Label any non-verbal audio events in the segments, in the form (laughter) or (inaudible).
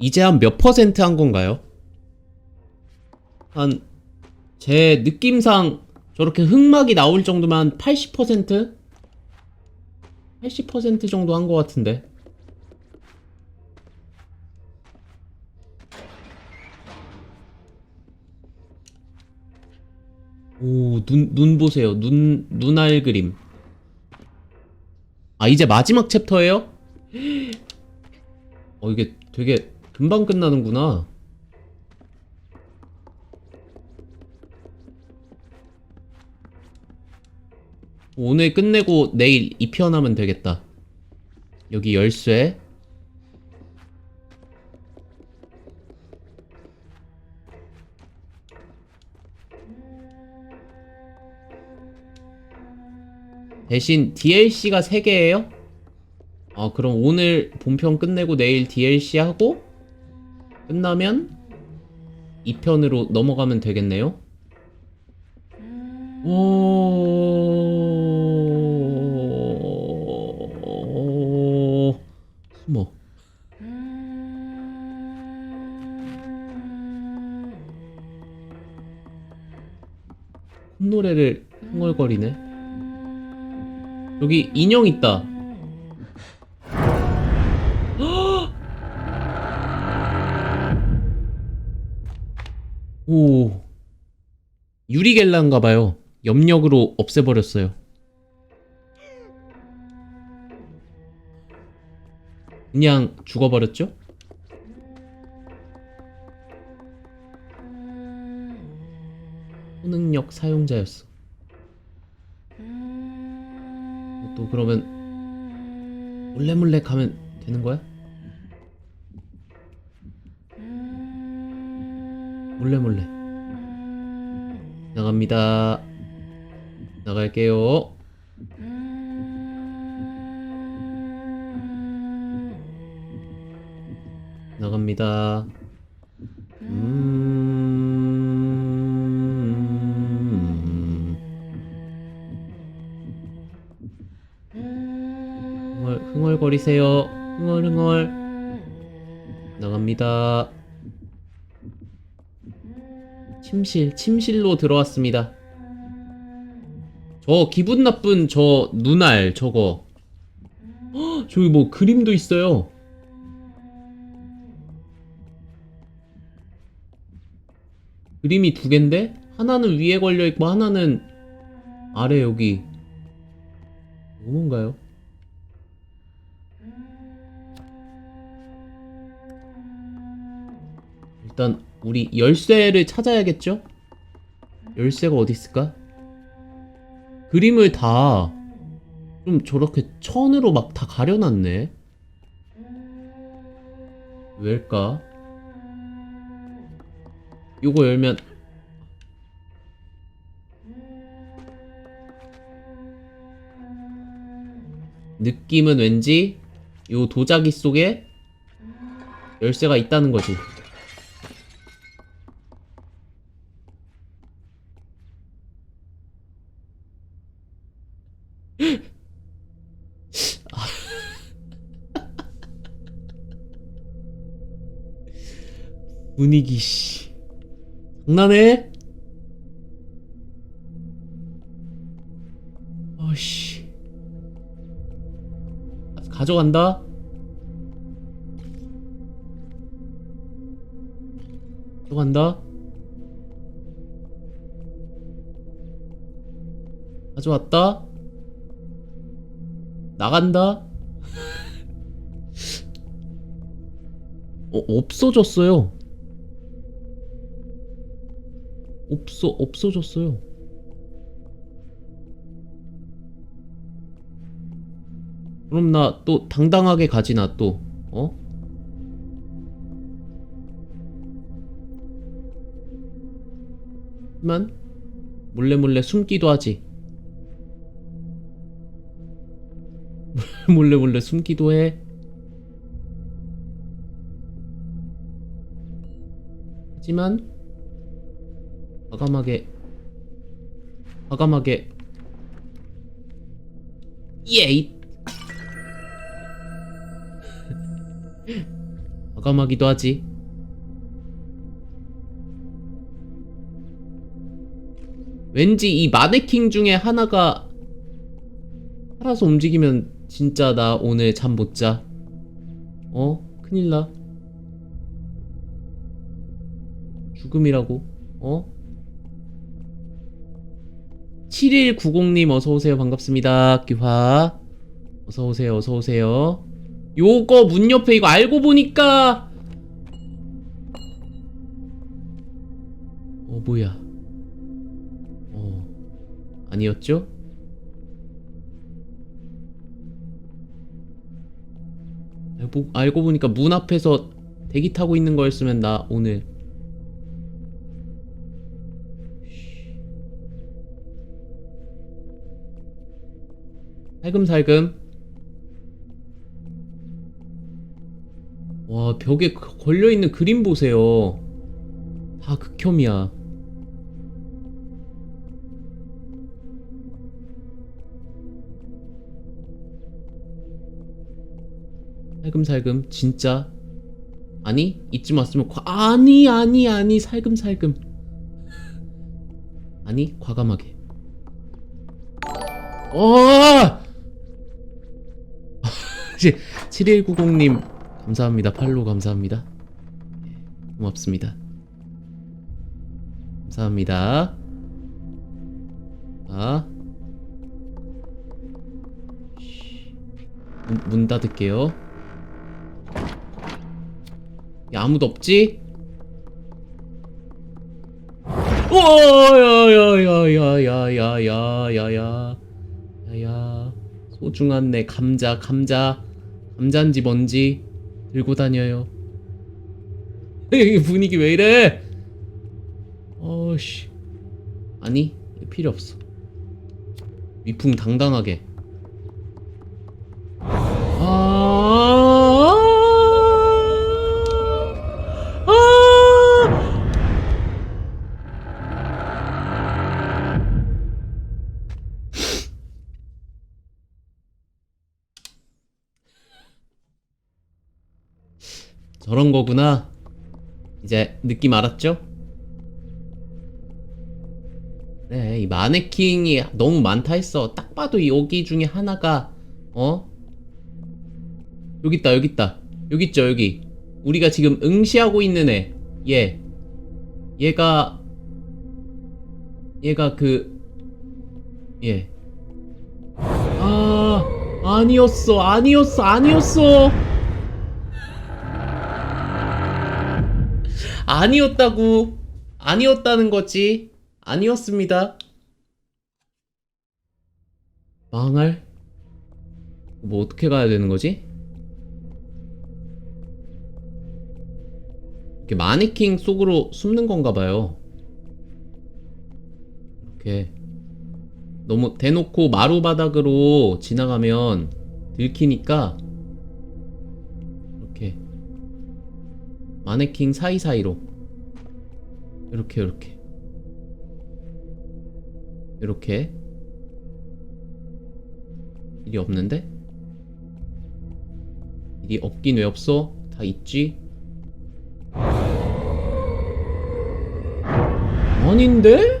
이제 한 몇 퍼센트 한 건가요? 한 제 느낌상 저렇게 흑막이 나올 정도면 80%? 80% 정도 한 것 같은데. 오, 눈, 눈 보세요. 눈, 눈알 그림. 아, 이제 마지막 챕터예요? (gasps) 어, 이게 되게 금방 끝나는구나. 오늘 끝내고 내일 2편 하면 되겠다. 여기 열쇠. 대신 DLC가 3개예요? 아, 그럼 오늘 본편 끝내고 내일 DLC 하고 끝나면 2편으로 넘어가면 되겠네요. 오... 숨어. 콧노래를 흥얼거리네. 여기 인형 있다. 유리겔라인가 봐요. 염력으로 없애버렸어요. 그냥 죽어버렸죠? 초능력 사용자였어. 또 그러면 몰래 몰래 가면 되는 거야? 몰래 몰래 나갑니다. 나갈게요. 나갑니다. 음. 흥얼, 흥얼거리세요. 흥얼 흥얼. 나갑니다. 침실, 침실로 들어왔습니다. 저 기분 나쁜 저 눈알 저거. 헉, 저기 뭐 그림도 있어요. 그림이 두 갠데? 하나는 위에 걸려 있고 하나는 아래 여기. 뭔가요? 일단 우리 열쇠를 찾아야겠죠? 열쇠가 어디 있을까? 그림을 다 좀 저렇게 천으로 막 다 가려놨네. 왜일까? 요거 열면 느낌은 왠지 요 도자기 속에 열쇠가 있다는 거지. (laughs) 분위기 씨. 장난해? 어씨. 가져간다? 가져간다? 가져왔다 나간다 어, 없어졌어요 없어 없어졌어요. 그럼 나 또 당당하게 가지 나 또. 어? 하지만 몰래 몰래 숨기도 하지. (laughs) 몰래 몰래 숨기도 해. 하지만 과감하게 과감하게 예이 (laughs) 과감하기도 하지. 왠지 이 마네킹 중에 하나가 살아서 움직이면 진짜 나 오늘 잠 못 자. 어? 큰일 나. 죽음이라고. 어? 7190님 어서오세요. 반갑습니다. 귀화. 어서오세요. 어서오세요. 요거 문 옆에 이거 알고 보니까 어 뭐야 어 아니었죠? 알고, 알고 보니까 문 앞에서 대기 타고 있는 거였으면 나 오늘. 살금살금. 와 벽에 그- 걸려있는 그림 보세요. 다 극혐이야 살금살금 진짜? 아니 이쯤 왔으면 과... 아니 아니 아니 살금살금. 아니 과감하게. 어! (laughs) 7190님 감사합니다. 팔로우 감사합니다. 예, 고맙습니다. 감사합니다. 아. 문, 문 닫을게요. 야 아무도 없지? 오야야야야야야야야야 야야. 소중한 내 감자 감자. 감자인지 뭔지 들고 다녀요. (laughs) 이 분위기 왜 이래? 어씨. 아니 필요 없어. 위풍 당당하게 저런 거구나. 이제 느낌 알았죠? 네, 이 마네킹이 너무 많다 했어. 딱 봐도 여기 중에 하나가, 어? 여기 있다, 여기 있다. 여기 있죠, 여기. 우리가 지금 응시하고 있는 애. 얘. 얘가, 얘가 그, 얘. 아, 아니었어, 아니었어, 아니었어. 아니었다고. 아니었다는 거지. 아니었습니다. 망할? 뭐 어떻게 가야 되는 거지? 이렇게 마네킹 속으로 숨는 건가 봐요. 이렇게 너무 대놓고 마루 바닥으로 지나가면 들키니까 마네킹 사이사이로 이렇게 이렇게 이렇게 일이 없는데? 일이 없긴 왜 없어? 다 있지? 아닌데?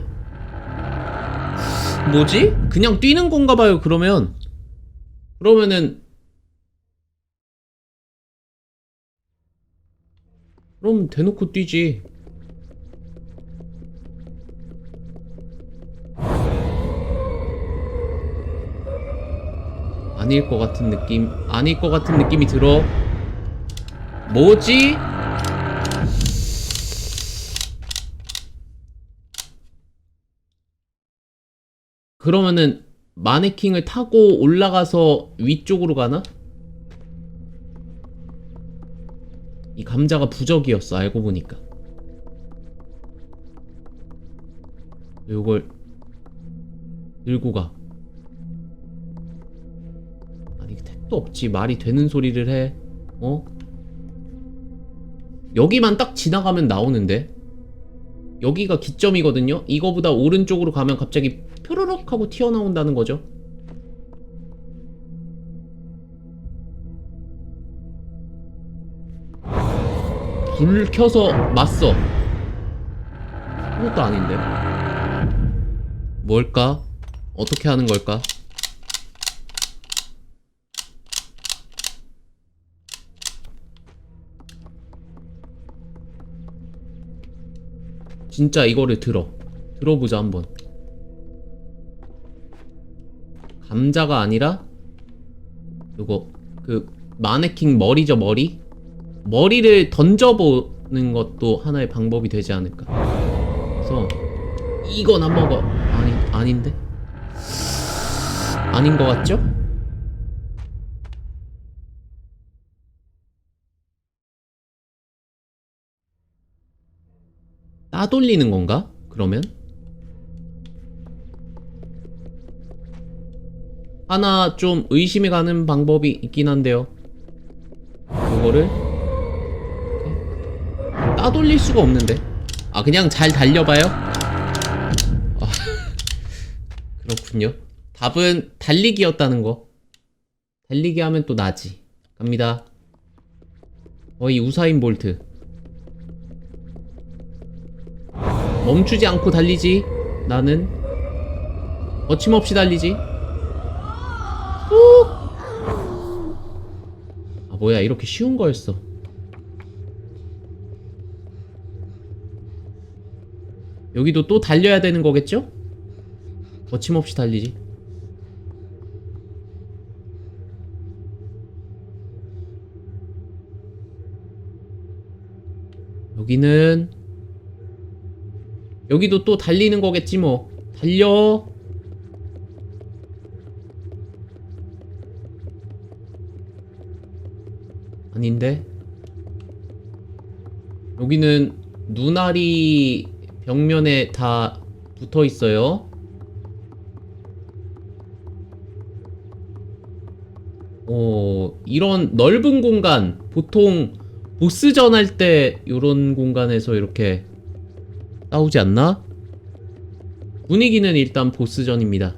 뭐지? 그냥 뛰는 건가 봐요 그러면 그러면은 그럼 대놓고 뛰지 아닐 것 같은 느낌 아닐 것 같은 느낌이 들어 뭐지? 그러면은 마네킹을 타고 올라가서 위쪽으로 가나? 이 감자가 부적이었어 알고 보니까. 요걸 들고 가. 아니 택도 없지. 말이 되는 소리를 해. 어? 여기만 딱 지나가면 나오는데? 여기가 기점이거든요? 이거보다 오른쪽으로 가면 갑자기 표로록 하고 튀어나온다는 거죠 불 켜서 맞서. 그것도 아닌데. 뭘까? 어떻게 하는 걸까? 진짜 이거를 들어. 들어보자 한번. 감자가 아니라 이거 그 마네킹 머리죠 머리? 머리를 던져보는 것도 하나의 방법이 되지 않을까. 그래서 이건 안 먹어. 아니 아닌데? 아닌 것 같죠? 따돌리는 건가? 그러면? 하나 좀 의심이 가는 방법이 있긴 한데요. 그거를 따돌릴 수가 없는데. 아 그냥 잘 달려봐요. 아, (laughs) 그렇군요. 답은 달리기였다는 거. 달리기 하면 또 나지. 갑니다. 거의 우사인 볼트. 멈추지 않고 달리지. 나는 거침없이 달리지. 쑥! 아 뭐야 이렇게 쉬운 거였어. 여기도 또 달려야 되는 거겠죠? 거침없이 달리지. 여기는 여기도 또 달리는 거겠지 뭐. 달려. 아닌데. 여기는 눈알이 벽면에 다 붙어 있어요. 어, 이런 넓은 공간, 보통 보스전 할 때 이런 공간에서 이렇게 싸우지 않나? 분위기는 일단 보스전입니다.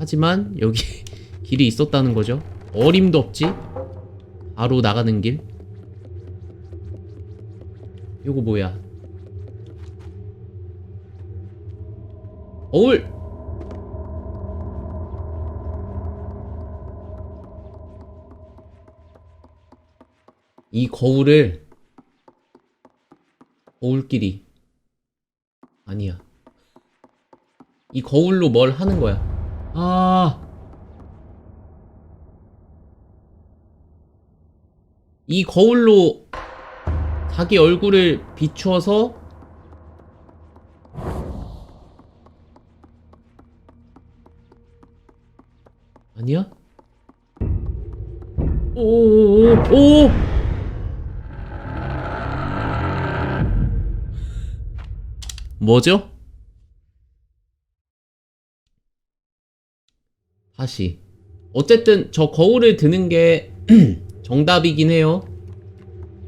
하지만 여기 (laughs) 길이 있었다는 거죠. 어림도 없지? 바로 나가는 길. 요거 뭐야? 거울! 이 거울을 거울끼리 아니야 이 거울로 뭘 하는 거야 아. 이 거울로 자기 얼굴을 비추어서 아니야? 오오오오 뭐죠? 다시 어쨌든 저 거울을 드는 게 (clears throat) 정답이긴 해요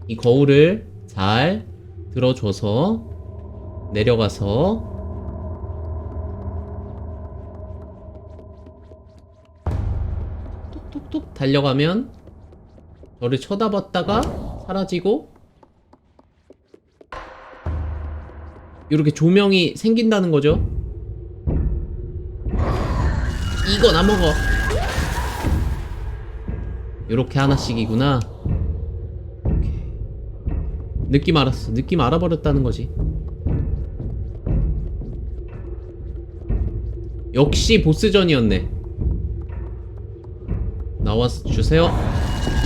이 거울을 잘 들어줘서 내려가서 톡톡톡 달려가면 저를 쳐다봤다가 사라지고 이렇게 조명이 생긴다는 거죠. 이건 안 먹어. 이렇게 하나씩이구나. 느낌 알았어. 느낌 알아버렸다는 거지. 역시 보스전이었네. 나와 주세요.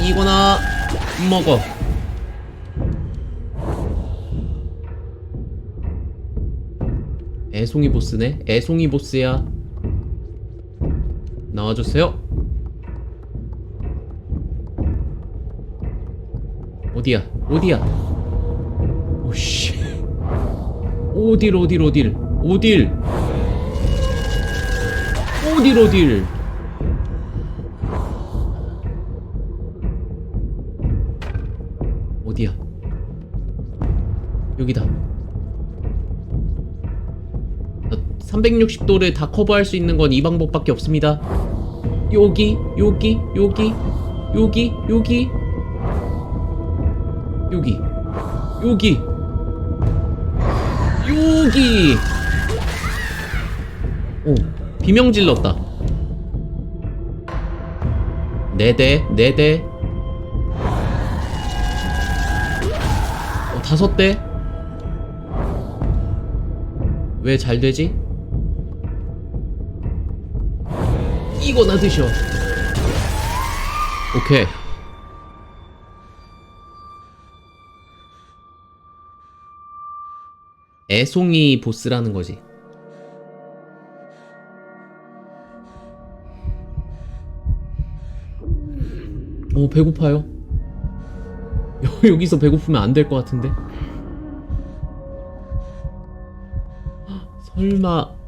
이거나 먹어. 애송이 보스네. 애송이 보스야. 나와주세요. 어디야? 어디야? 오씨. 어딜 어딜 어딜 어딜 어딜 어딜 360도를 다 커버할 수 있는 건 이 방법밖에 없습니다. 여기, 여기, 여기, 여기, 여기. 여기 여기 여기 오 비명 질렀다 네대 네대 어, 다섯 대 왜 잘 되지? 이거나 드셔 오케이 애송이 보스라는 거지. 어, 배고파요. 여- (laughs) 여기서 배고프면 안 될 것 같은데. (gasps) 설마.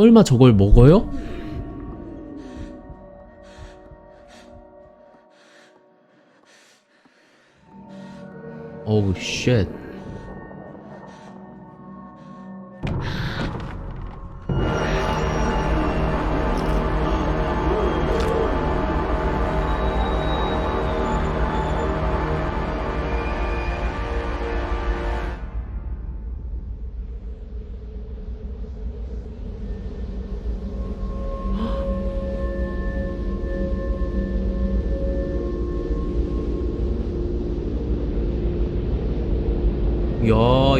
설마 저걸 먹어요? 어우, 쉣.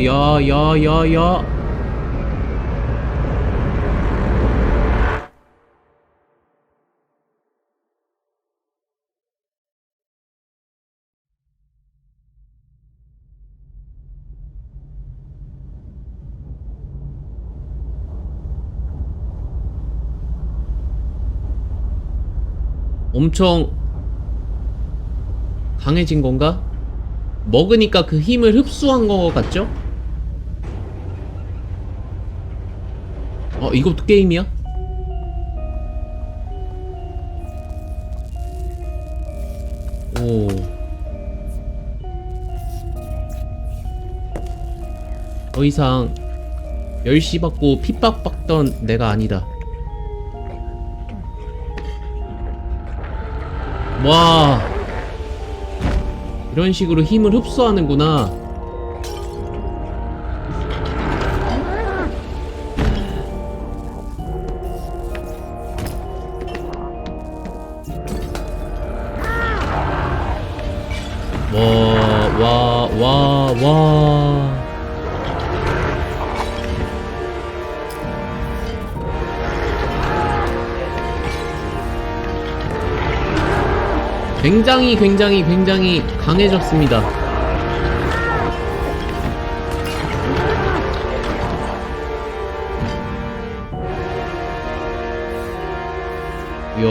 야, 야, 야, 야, 야. 엄청 강해진 건가? 먹으니까 그 힘을 흡수한 거 같죠? 어, 이것도 게임이야? 오. 더 이상 멸시 받고 핍박 받던 내가 아니다. 와. 이런 식으로 힘을 흡수하는구나. 굉장히 굉장히 굉장히 강해졌습니다. 이야.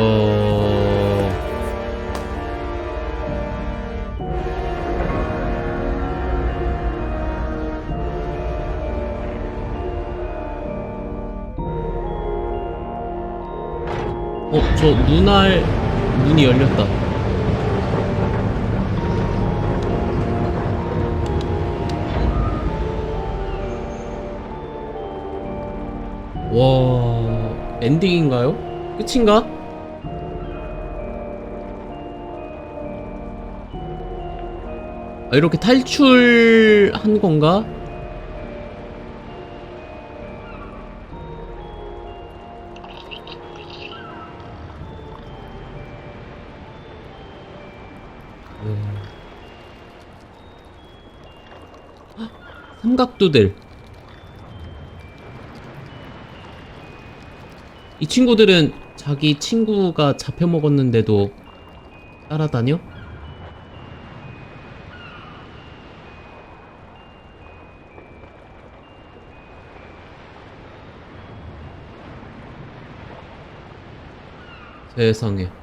어, 저 눈알 문이 열렸다. 와 엔딩인가요? 끝인가? 아, 이렇게 탈출한 건가? 네. 헉, 삼각두들 이 친구들은 자기 친구가 잡혀먹었는데도 따라다녀? 세상에